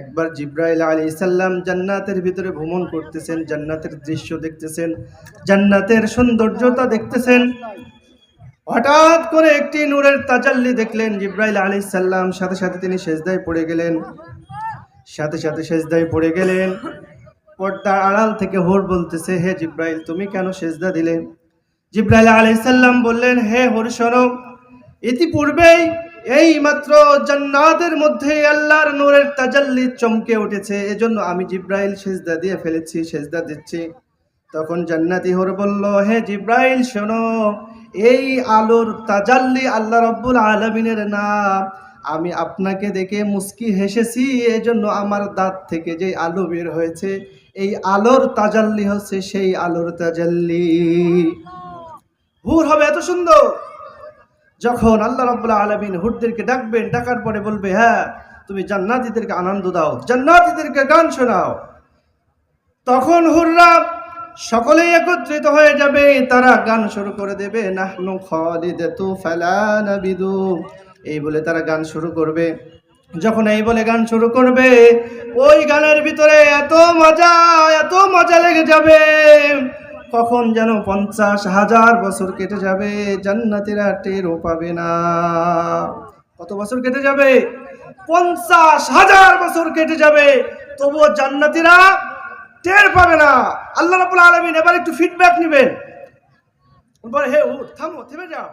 একবার জিব্রাইল আলী সাল্লাম জান্নাতের ভিতরে ভ্রমণ করতেছেন, জান্নাতের দৃশ্য দেখতেছেন, জান্নাতের সৌন্দর্যতা দেখতেছেন। হঠাৎ করে একটি নূরের তাজাল্লি দেখলেন জিব্রাইল আলী সাল্লাম সাথে সাথে তিনি সেজদায় পড়ে গেলেন। সাথে সাথে সেজদায় পড়ে গেলেন। পর্দার আড়াল থেকে হোর বলতেছে, হে জিব্রাইল, তুমি কেন সেজদা দিলে? জিব্রাইল আলী সাল্লাম বললেন, হে হোর শোনো, ইতিপূর্বেই এই মাত্র জান্নাতের মধ্যে নূরের চমকে উঠেছে। এজন্য আমি জিব্রাইল সেজদা দিয়ে ফেলেছি, সেজদা দিচ্ছি। তখন জান্নাতি হোর বলল, হে জিব্রাইল, শোনো, এই আলোর তাজাল্লি আল্লাহ রব্বুল আলমিনের নাম। আমি আপনাকে দেখে মুস্কি হেসেছি, এজন্য আমার দাঁত থেকে যে আলো বের হয়েছে, এই আলোর তাজাল্লি হচ্ছে সেই আলোর তাজাল্লি। হুর হবে এত সুন্দর। যখন আল্লাহ রাব্বুল আলামিন হুরদেরকে ডাকবেন, ডাকার পরে বলবে হ্যাঁ তুমি জান্নাতীদেরকে আনন্দ দাও, জান্নাতীদেরকে গান শোনাও। তখন হুররা সকলেই একত্রিত হয়ে যাবে, তারা গান শুরু করে দেবে এই বলে তারা গান শুরু করবে। যখন এই বলে গান শুরু করবে, ওই গানের ভিতরে এত মজা এত মজা লেগে যাবে। কখন যেন পঞ্চাশ হাজার বছর কেটে যাবে, জান্নাতিরা টেরও পাবে না। কত বছর কেটে যাবে? পঞ্চাশ হাজার বছর কেটে যাবে, তবুও জান্নাতিরা টের পাবে না। আল্লাহ রাবুল আলমিন এবার একটু ফিডব্যাক নেবেন। বলে, হে থামো, থেমে যাও।